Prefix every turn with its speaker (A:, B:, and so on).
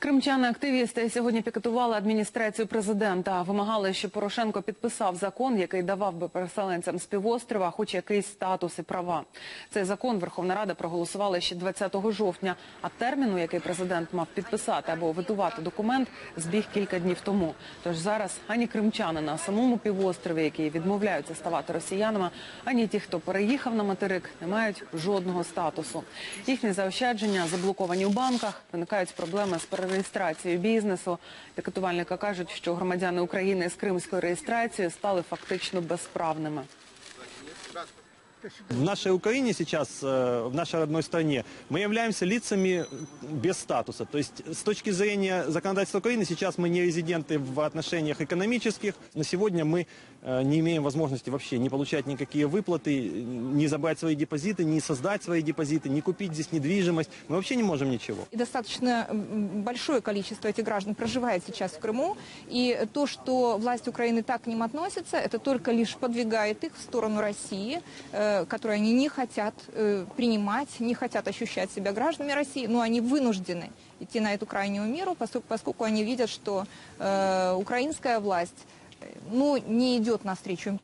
A: Кримчани-активісти сьогодні пікетували адміністрацію президента. Вимагали, щоб Порошенко підписав закон, який давав би переселенцям з півострова хоч якийсь статус і права. Цей закон Верховна Рада проголосувала ще 20 жовтня, а терміну, який президент мав підписати або витувати документ, збіг кілька днів тому. Тож зараз ані кримчани на самому півострові, які відмовляються ставати росіянами, ані ті, хто переїхав на материк, не мають жодного статусу. Їхні заощадження заблоковані у банках, виникають проблеми з перереєстрацією бізнесу. Пікетувальники кажуть, що громадяни України з кримською реєстрацією стали фактично безправними.
B: В нашей Украине сейчас, э, в нашей родной стране, мы являемся лицами без статуса. То есть с точки зрения законодательства Украины сейчас мы не резиденты в отношениях экономических. На сегодня мы э, не имеем возможности вообще не получать никакие выплаты, не забрать свои депозиты, не создать свои депозиты, не купить здесь недвижимость. Мы вообще не можем ничего.
C: И достаточно большое количество этих граждан проживает сейчас в Крыму. И то, что власть Украины так к ним относится, это только лишь подвигает их в сторону России, э, которую они не хотят э, принимать, не хотят ощущать себя гражданами России, но они вынуждены идти на эту крайнюю меру, посу- поскольку они видят, что э, украинская власть э, ну, не идет навстречу им.